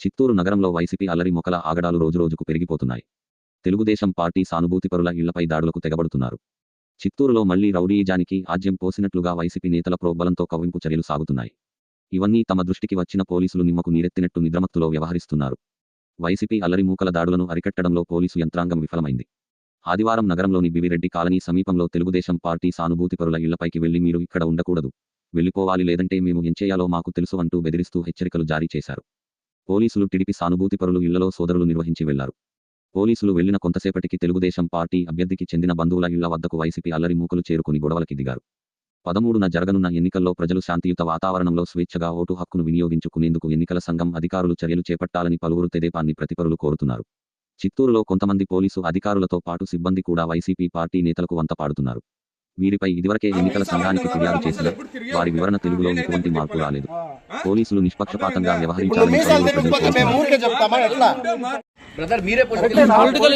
చిత్తూరు నగరంలో వైసీపీ అల్లరి మొక్కల ఆగడాలు రోజురోజుకు పెరిగిపోతున్నాయి. తెలుగుదేశం పార్టీ సానుభూతిపరుల ఇళ్ళపై దాడులకు తెగబడుతున్నారు. చిత్తూరులో మళ్ళీ రౌడీయిజానికి ఆజ్యం పోసినట్లుగా వైసీపీ నేతల ప్రోబలంతో కవ్వింపు చర్యలు సాగుతున్నాయి. ఇవన్నీ తమ దృష్టికి వచ్చిన పోలీసులు నిమ్మకు నీరెత్తినట్టు నిద్రమత్తులో వ్యవహరిస్తున్నారు. వైసీపీ అల్లరి మూకల దాడులను అరికట్టడంలో పోలీసు యంత్రాంగం విఫలమైంది. ఆదివారం నగరంలోని బివిరెడ్డి కాలనీ సమీపంలో తెలుగుదేశం పార్టీ సానుభూతిపరుల ఇళ్ళపైకి వెళ్ళి మీరు ఇక్కడ ఉండకూడదు. వెళ్ళిపోవాలి లేదంటే మేము ఎంచేయాలో మాకు తెలుసు అంటూ బెదిరిస్తూ హెచ్చరికలు జారీ చేశారు. పోలీసులు టిడిపి సానుభూతిపరులు ఇళ్ళలో సోదరులు నిర్వహించి వెళ్ళారు. పోలీసులు వెళ్ళిన కొంతసేపటికి తెలుగుదేశం పార్టీ అభ్యర్థికి చెందిన బంధువుల ఇళ్ళ వద్దకు వైసీపీ అల్లరి మూకలు చేరుకుని గొడవలకి దిగారు పదమూడున జరగనున్న ఎన్నికల్లో ప్రజలు శాంతియుత వాతావరణంలో స్వేచ్ఛగా ఓటు హక్కును వినియోగించుకునేందుకు ఎన్నికల సంఘం అధికారులు చర్యలు చేపట్టాలని పలువురు తెదేపాన్ని ప్రతిపరులు కోరుతున్నారు. చిత్తూరులో కొంతమంది పోలీసు అధికారులతో పాటు సిబ్బంది కూడా వైసీపీ పార్టీ నేతలకు వంత పాడుతున్నారు వీరిపై ఇదివరకే ఎన్నికల సంఘానికి ఫిర్యాదు చేసిన వారి వివరణ తెలుగులో ఎటువంటి మార్పు రాలేదు. పోలీసులు నిష్పక్షపాతంగా వ్యవహరించాలని బ్రదర్ మీరే పొలిటికల్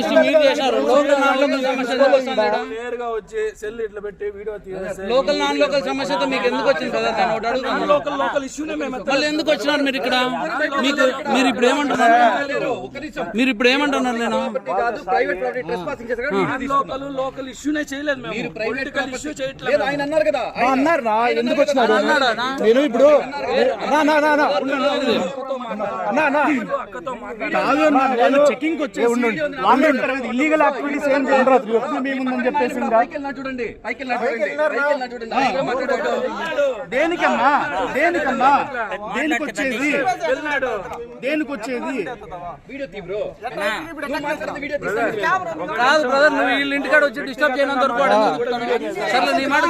ఇష్యూ మీరు చేశారు. లోకల్ నాన్ లోకల్ సమస్య? నేరుగా వచ్చి సెల్ ఇట్లా పెట్టి వీడియో లోకల్ నాన్ లోకల్ సమస్యతో మీకు ఎందుకు వచ్చింది కదా దాన్ని ఒకటి అడుగుతాను. లోకల్ లోకల్ ఇష్యూనే మేము. మళ్ళీ ఎందుకు వచ్చినారు మీరు ఇక్కడ? మీకు మీరు ఇప్పుడు ఏమంటున్నారు? మీరు ఇప్పుడు ఏమంటున్నారు నేను? కాదు ప్రైవేట్ ప్రాపర్టీ ట్రెస్ పాసింగ్ చేశారు. లోకల్ లోకల్ ఇష్యూనే చేయలేదు మేము. పొలిటికల్ ఇష్యూ చేయట్లేదు. లేదు ఆయన అన్నారు కదా. ఆ, అన్నారు రా ఎందుకు వచ్చినారు? నేను ఇప్పుడు నా నా నా నా. అన్నా అన్నా కాదు అన్నా, నేను చెకింగ్ వచ్చేసి ఇల్లీగల్ యాక్టివిటీస్ ఏం చేయరు మేముందని చెప్పేసి చూడండి. దేనికమ్మా? దేనికమ్మా? దేనికి వచ్చేది దేనికి వచ్చేది వీడియో తీ బ్రో. నువ్వు మాట్లాడితే వీడియో తీస్తాను కాదు బ్రదర్ నువ్వు వీళ్ళ ఇంటికాడ వచ్చి డిస్టర్బ్ చెప్తాను? సర్లే నీ మాట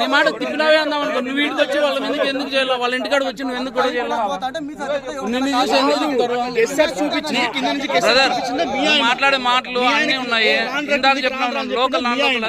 నీ మాట తిప్పినావే అందాం అనుకో. నువ్వు వీడికి వచ్చి వాళ్ళ ఎందుకు ఎందుకు చేయాలి? వాళ్ళ ఇంటికాడ వచ్చి నువ్వు ఎందుకు కూడా చేయాలి? నిన్ను చూసి ఎందుకు చూపించింది కింద నుంచి బ్రదర్ మాట్లాడే మాటలు అన్నీ ఉన్నాయి. ఇందాక చెప్పిన లోకల్ నాన్ లోకల్